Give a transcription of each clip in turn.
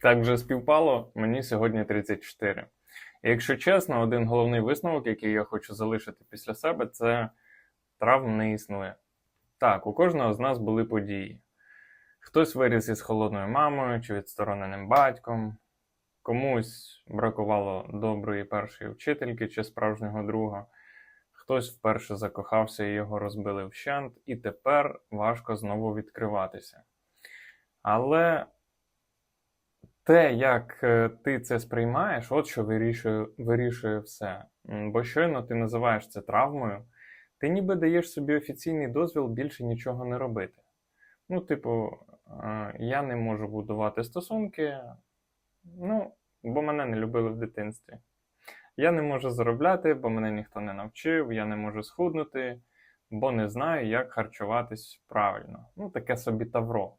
Так вже співпало, мені сьогодні 34. І якщо чесно, один головний висновок, який я хочу залишити після себе, це травм не існує. Так, у кожного з нас були події. Хтось виріс із холодною мамою чи відстороненим батьком, комусь бракувало доброї першої вчительки чи справжнього друга, хтось вперше закохався і його розбили вщент, і тепер важко знову відкриватися. Але те, як е, ти це сприймаєш, от що вирішує, вирішує все. Бо щойно ти називаєш це травмою, ти ніби даєш собі офіційний дозвіл більше нічого не робити. Ну, типу, е, я не можу будувати стосунки, ну, бо мене не любили в дитинстві. Я не можу заробляти, бо мене ніхто не навчив, я не можу схуднути, бо не знаю, як харчуватись правильно. Ну, таке собі тавро.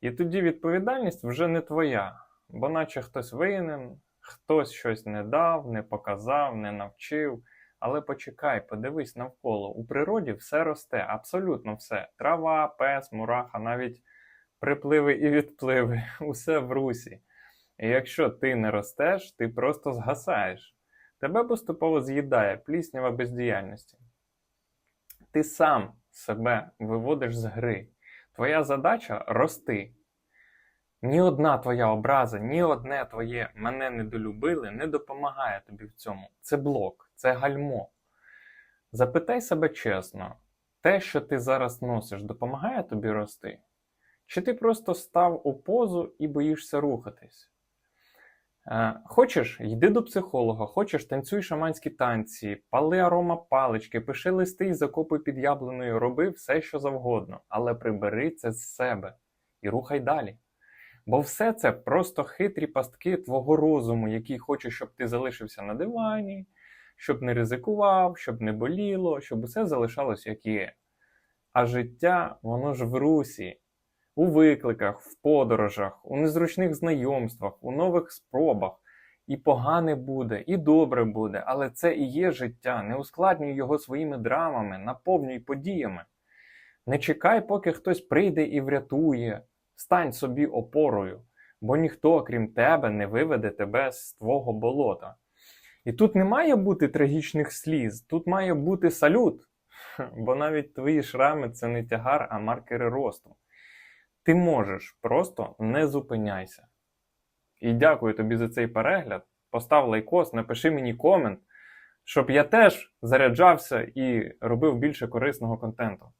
І тоді відповідальність вже не твоя, бо наче хтось винен, хтось щось не дав, не показав, не навчив. Але почекай, подивись навколо. У природі все росте, абсолютно все. Трава, пес, мураха, навіть припливи і відпливи, усе в русі. І якщо ти не ростеш, ти просто згасаєш. Тебе поступово з'їдає пліснява бездіяльності. Ти сам себе виводиш з гри. Твоя задача рости. Ні одна твоя образа, ні одне твоє мене недолюбили не допомагає тобі в цьому. Це блок, це гальмо. Запитай себе чесно, те, що ти зараз носиш, допомагає тобі рости? Чи ти просто став у позу і боїшся рухатись? Е, Хочеш, йди до психолога, хочеш, танцюй шаманські танці, пали арома палички, пиши листи і закопуй під яблуною, роби все, що завгодно, але прибери це з себе і рухай далі. Бо все це просто хитрі пастки твого розуму, який хоче, щоб ти залишився на дивані, щоб не ризикував, щоб не боліло, щоб усе залишалось як є. А життя, воно ж в русі, у викликах, в подорожах, у незручних знайомствах, у нових спробах. І погане буде, і добре буде, але це і є життя. Не ускладнюй його своїми драмами, наповнюй подіями. Не чекай, поки хтось прийде і врятує. Стань собі опорою, бо ніхто, крім тебе, не виведе тебе з твого болота. І тут не має бути трагічних сліз, тут має бути салют. Бо навіть твої шрами це не тягар, а маркери росту. Ти можеш, просто не зупиняйся. І дякую тобі за цей перегляд. Постав лайкос, напиши мені комент, щоб я теж заряджався і робив більше корисного контенту.